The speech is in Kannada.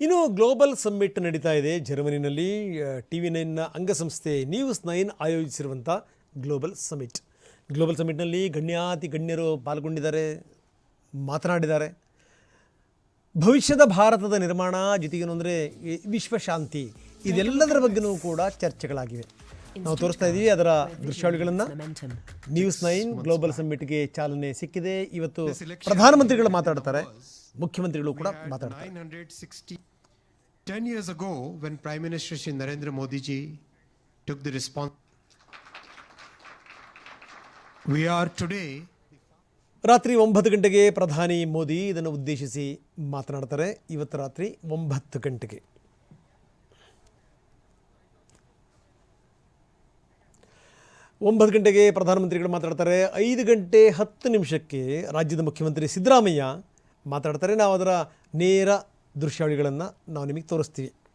ಇನ್ನು ಗ್ಲೋಬಲ್ ಸಮ್ಮಿಟ್ ನಡೀತಾ ಇದೆ. ಜರ್ಮನಿನಲ್ಲಿ ಟಿ ವಿ ನೈನ್ನ ಅಂಗಸಂಸ್ಥೆ ನ್ಯೂಸ್ ನೈನ್ ಆಯೋಜಿಸಿರುವಂಥ ಗ್ಲೋಬಲ್ ಸಮಿಟ್ ಗ್ಲೋಬಲ್ ಸಮಿಟ್ನಲ್ಲಿ ಗಣ್ಯಾತಿ ಗಣ್ಯರು ಪಾಲ್ಗೊಂಡಿದ್ದಾರೆ ಮಾತನಾಡಿದ್ದಾರೆ. ಭವಿಷ್ಯದ ಭಾರತದ ನಿರ್ಮಾಣ ಜೊತೆಗೇನು ಅಂದರೆ ವಿಶ್ವಶಾಂತಿ ಇದೆಲ್ಲದರ ಬಗ್ಗೆನೂ ಕೂಡ ಚರ್ಚೆಗಳಾಗಿವೆ. ನಾವು ತೋರಿಸ್ತಾ ಇದ್ದೀವಿ ಅದರ ದೃಶ್ಯಾವಳಿಗಳನ್ನು. ನ್ಯೂಸ್ ನೈನ್ ಗ್ಲೋಬಲ್ ಸಮ್ಮಿಟ್ಗೆ ಚಾಲನೆ ಸಿಕ್ಕಿದೆ. ಇವತ್ತು ಪ್ರಧಾನಮಂತ್ರಿಗಳು ಮಾತಾಡ್ತಾರೆ. ಮುಖ್ಯಮಂತ್ರಿಗಳು ಕೂಡ ಮಾತಾಡ್ತಾರೆ. 960 10 years ago when prime minister shri narendra modi ji took the response we are today ರಾತ್ರಿ ಒಂಬತ್ತು ಗಂಟೆಗೆ ಪ್ರಧಾನಿ ಮೋದಿ ಇದನ್ನು ಉದ್ದೇಶಿಸಿ ಮಾತನಾಡ್ತಾರೆ. ಇವತ್ತು ರಾತ್ರಿ ಒಂಬತ್ತು ಗಂಟೆಗೆ. ಒಂಬತ್ತು ಗಂಟೆಗೆ ಪ್ರಧಾನಮಂತ್ರಿಗಳು ಮಾತಾಡ್ತಾರೆ. ಐದು ಗಂಟೆ ಹತ್ತು ನಿಮಿಷಕ್ಕೆ ರಾಜ್ಯದ ಮುಖ್ಯಮಂತ್ರಿ ಸಿದ್ದರಾಮಯ್ಯ ಮಾತಾಡ್ತಾರೆ. ನಾವು ಅದರ ನೇರ ದೃಶ್ಯಾವಳಿಗಳನ್ನು ನಾವು ನಿಮಗೆ ತೋರಿಸ್ತೀವಿ.